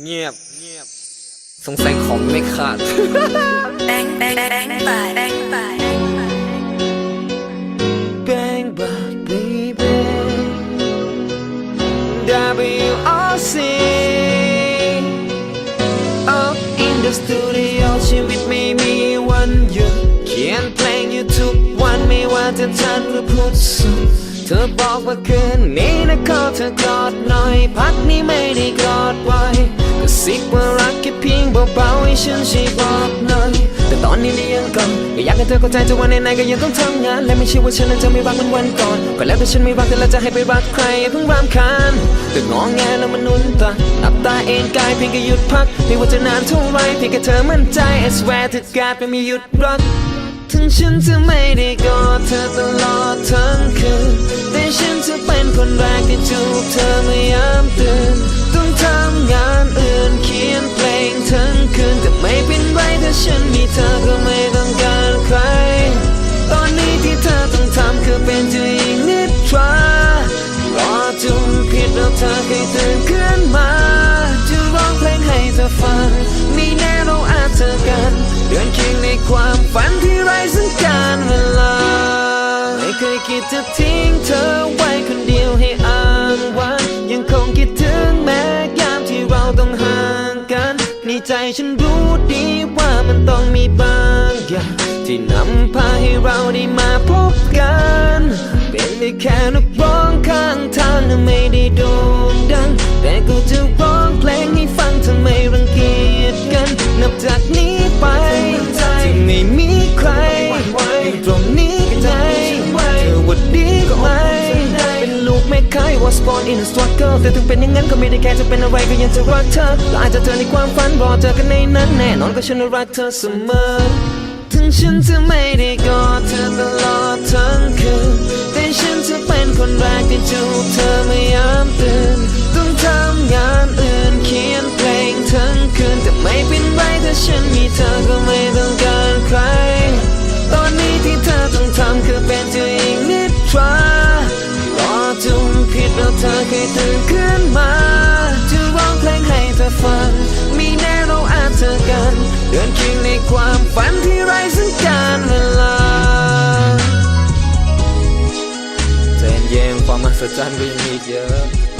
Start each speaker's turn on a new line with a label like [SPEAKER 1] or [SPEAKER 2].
[SPEAKER 1] เงียบ สงสัยของไม่ขาด
[SPEAKER 2] Bang bang bang bye bang bye
[SPEAKER 1] Bang bang baby W.O.C. Up in the studio ชีวิตไม่มีวันหยุดเขียนเพลงอยู่ทุกวันไม่ว่าจะจันทร์หรือพุธศุกร์เธอบอกว่าคืนนี้นะขอเธอกอดหน่อย พักนี้ไม่ได้กอดไว้ กระซิบว่ารักแค่เพียงเบาๆให้ฉันช่วยบอกหน่อยแต่ตอนนี้นี่ยังก่อนก็อยากให้เธอเข้าใจจะว่าไหนๆก็ยังต้องทำงาน และไม่ใช่ว่าฉันนั้นจะไม่รักเหมือนวันก่อน ก็แล้วแต่ฉันไม่รักแต่เราจะให้ไปรักใครอย่าเพิ่งรำคาญแต่งอแงแล้วมันนุ่นตาหลับตาเอนกายเพียงแค่หยุดพัก ไม่ว่าจะนานเท่าไรเพียงแค่เธอมั่นใจ I swear to God ไม่มีหยุดรักถึงฉันจะไม่ได้กอดเธอตลอดทั้งคืนแต่ฉันจะเป็นคนแรกที่จูบเธอเมื่อยาม ฉันมีเธอก็ไม่ต้องการใคร ตอนนี้ที่เธอต้องทำคือเป็นเจ้าหญิงนิทรารอจุมผิดแล้วเธอให้ตื่นขึ้นมา จะร้องเพลงให้เธอฟังมีแน่เราอาจเจอกัน เดินเคียงในความฝันที่ไร้สัญญาณเวลา ไม่เคยคิดจะทิ้งเธอไว้คนเดียวให้อ้างว้างยังคงคิดถึงแม้ ในใจฉันรู้ดีว่ามันต้องมีบางอย่างที่นำพาให้เราได้มาพบกัน เป็นได้แค่นักร้องข้างทางและไม่ได้โด่งดัง แต่ก็จะร้องเพลงให้ฟังทั้ง born in a struggle แต่ถึงเป็นอย่างนั้นก็ไม่ได้แค่จะเป็นอะไรก็ยังจะรักเธอและอาจจะเจอในความฝันรอเจอกันในนั้นแน่นอนก็ฉันรักเธอเสมอ ถึงฉันจะไม่ได้กอดเธอตลอดทั้งคืนแต่ฉันจะเป็นคนแรกที่จู The time we Social you.